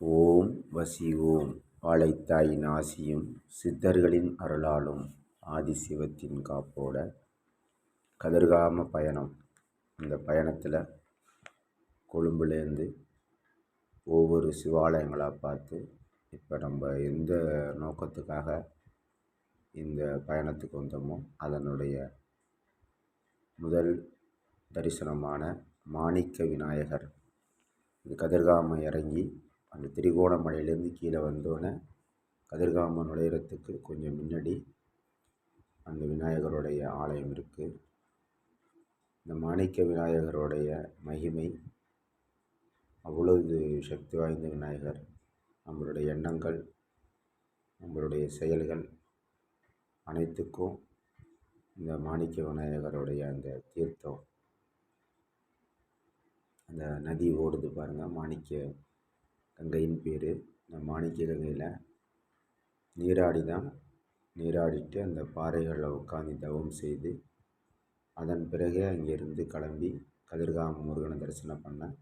ஓம் வசி ஓம். வாழைத்தாயின் ஆசியும் சித்தர்களின் அருளாலும் ஆதிசிவத்தின் காப்போட கதிர்காம பயணம். இந்த பயணத்தில் கொழும்புலேருந்து ஒவ்வொரு சிவாலயங்களாக பார்த்து இப்போ நம்ம எந்த நோக்கத்துக்காக இந்த பயணத்துக்கு வந்தோமோ அதனுடைய முதல் தரிசனமான மாணிக்க விநாயகர். இது கதிர்காமம் இறங்கி அந்த திரிகோணமலையிலேருந்து கீழே வந்தோடனே கதிர்காமன் நுழையிறத்துக்கு கொஞ்சம் முன்னாடி அந்த விநாயகருடைய ஆலயம் இருக்குது இந்த மாணிக்க விநாயகருடைய மகிமை அவ்வளவு சக்தி வாய்ந்த விநாயகர் நம்மளுடைய எண்ணங்கள் நம்மளுடைய செயல்கள் அனைத்துக்கும் இந்த மாணிக்க விநாயகருடைய அந்த தீர்த்தம் அந்த நதி ஓடுது பாருங்கள் மாணிக்க கங்கையின் பேர் இந்த மாணிக்க கங்கையில். நீராடி தான் நீராடிட்டு அந்த பாறைகளில் உட்காந்து தவம் செய்து அதன் பிறகு அங்கேருந்து கிளம்பி கதிர்காம முருகனை தரிசனம் பண்ணேன்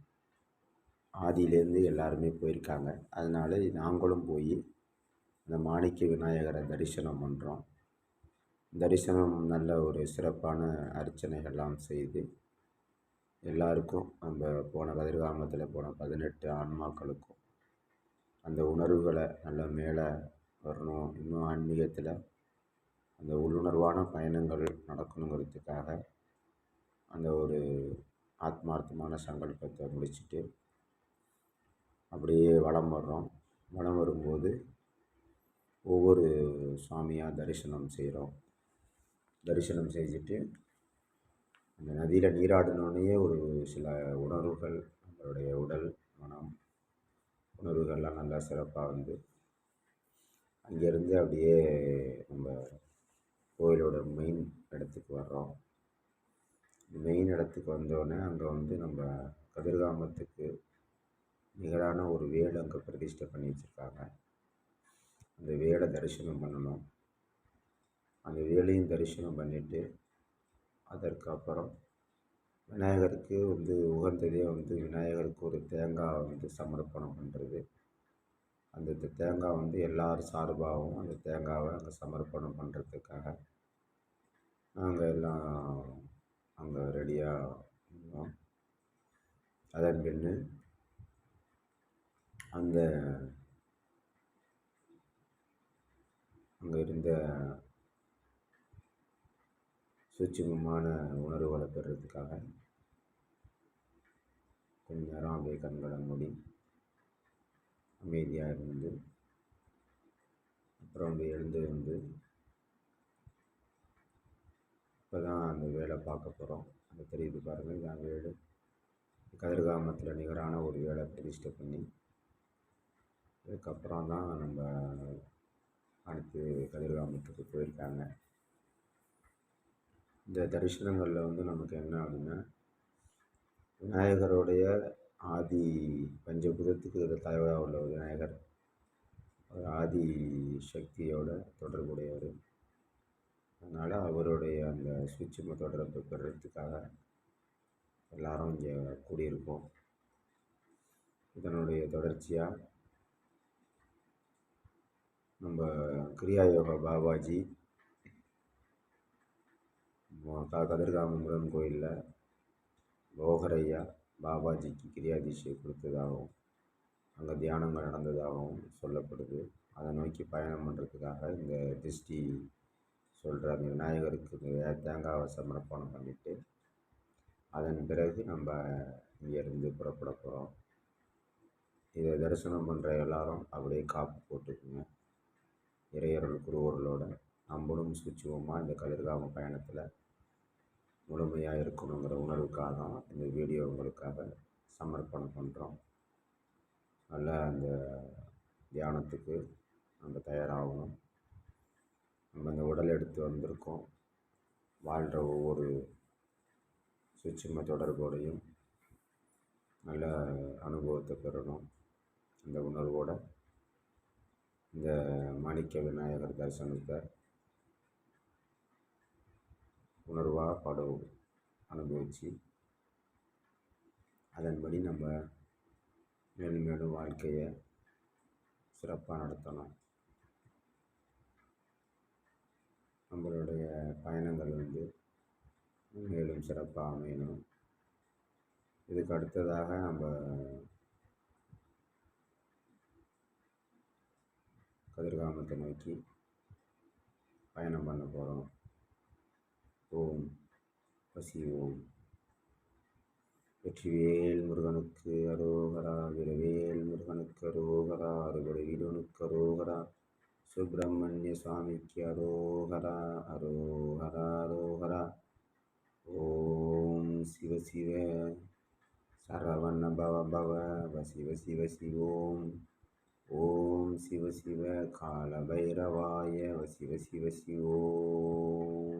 ஆதியிலேருந்து எல்லாருமே போயிருக்காங்க. அதனால் நாங்களும் போய் அந்த மாணிக்க விநாயகரை தரிசனம் பண்ணுறோம் தரிசனம் நல்ல ஒரு சிறப்பான அர்ச்சனைகள்லாம் செய்து எல்லாருக்கும் நம்ம போன கதிர்காமத்தில் போன பதினெட்டு ஆன்மாக்களுக்கும் அந்த உணர்வுகளை நல்லா மேலே வரணும். இன்னும் ஆன்மீகத்தில் அந்த உள்ளுணர்வான பயணங்கள் நடக்கணுங்கிறதுக்காக அந்த ஒரு ஆத்மார்த்தமான சங்கல்பத்தை முடிச்சுட்டு அப்படியே வலம் வர்றோம். வலம் வரும்போது ஒவ்வொரு சுவாமியாக தரிசனம் செய்கிறோம். தரிசனம் செஞ்சுட்டு அந்த நதியில் நீராடினோடனே ஒரு சில உணர்வுகள் நம்மளுடைய உடல் மனம் உணர்வுகள்லாம் நல்லா சிறப்பாக வந்து அங்கேருந்து அப்படியே நம்ம கோயிலோட மெயின் இடத்துக்கு வர்றோம். மெயின் இடத்துக்கு வந்தோடனே அங்கே வந்து நம்ம கதிர்காமத்துக்கு நிகரான ஒரு வேலை அங்கே பிரதிஷ்டை பண்ணி வச்சுருக்காங்க. அந்த வேலை தரிசனம் பண்ணணும். அந்த வேலையும் தரிசனம் பண்ணிவிட்டு அதற்கு அப்புறம் விநாயகருக்கு வந்து உகந்ததே வந்து விநாயகருக்கு ஒரு தேங்காய் வந்து சமர்ப்பணம் பண்ணுறது அந்த தேங்காய் வந்து எல்லார் சார்பாகவும் அந்த தேங்காவை அங்கே சமர்ப்பணம் பண்ணுறதுக்காக நாங்கள் எல்லாம் அங்கே ரெடியாக இருந்தோம். அதன் பின்னு அந்த அங்கே இருந்த சூட்சுமமான உணர்வுகளை பெறுறதுக்காக கொஞ்ச நேரம் அப்படியே கண்களை மூடி அமைதியாக இருந்து அப்புறம் அப்படியே எழுந்து வந்து இப்போ தான் அந்த வேலை பார்க்க போகிறோம் அந்த தெரியுது பாருங்கள் இதான் வேடு கதிர்காமத்தில் நிகரான ஒரு வேலை பிரதிஷ்டை பண்ணி இதுக்கப்புறம் தான் நம்ம அடுத்து கதிர்காமத்துக்கு போயிருக்காங்க. இந்த தரிசனங்களில் வந்து நமக்கு என்ன ஆகுதுன்னா விநாயகருடைய ஆதி பஞ்சபூதத்துக்கு தலைவராக உள்ள ஒரு விநாயகர் ஆதி சக்தியோட தொடர்புடையவர். அதனால் அவருடைய அந்த சூட்சும தொடர்பு பெறத்துக்காக எல்லாரும் இங்கே கூடியிருக்கோம் இதனுடைய தொடர்ச்சியாக நம்ம கிரியா யோகா பாபாஜி கதிர்காம முருகன் கோயிலில் லோகரையா பாபாஜிக்கு கிரியாதிஷை கொடுத்ததாகவும் அங்கே தியானங்கள் நடந்ததாகவும் சொல்லப்படுது. அதை நோக்கி பயணம் பண்ணுறதுக்காக இந்த திருஷ்டி சொல்கிற அந்த விநாயகருக்கு தேங்காவை சமர்ப்பணம் பண்ணிவிட்டு அதன் பிறகு நம்ம இங்கேருந்து புறப்பட போகிறோம் இதை தரிசனம் பண்ணுற எல்லாரும் அப்படியே காப்பு போட்டுக்குங்க. இறையருள் குருவர்களோட நம்மளும் சூட்சுமமாக இந்த கதிர்காம பயணத்தில்? முழுமையாக இருக்கணுங்கிற உணர்வுக்காக தான் இந்த வீடியோ உங்களுக்காக சமர்ப்பணம் பண்ணுறோம் நல்ல அந்த தியானத்துக்கு நம்ம தயாராகணும். நம்ம இந்த உடல் எடுத்து வந்திருக்கோம். வாழ்கிற ஒவ்வொரு சூட்சும தொடர்போடையும் நல்ல அனுபவத்தை பெறணும் இந்த உணர்வோட. இந்த மாணிக்க விநாயகர் தரிசனத்தை உணர்வாக படம் அனுபவித்து அதன்படி நம்ம மேலும் மேலும் வாழ்க்கையை சிறப்பாக நடத்தணும். நம்மளுடைய பயணங்கள் வந்து மேலும் சிறப்பாக அமையணும். இதுக்கு அடுத்ததாக நம்ம கதிர்காமத்தை நோக்கி பயணம் பண்ண போகிறோம் ஓம் பசி ஓம் வெற்றிவேல் முருகனுக்கு அரோகரா வீரவேல் முருகனுக்கு அரோகரா அறுபடை வீரனுக்கு அரோகரா. சுப்பிரமணிய சுவாமிக்கு அரோகரா அரோகரா அரோகரா. ஓம் சிவ சிவ சரவண பவ பவ வசிவ சிவ சிவோம். ஓம் சிவ சிவ கால பைரவாய வசிவ சிவ சிவோம்.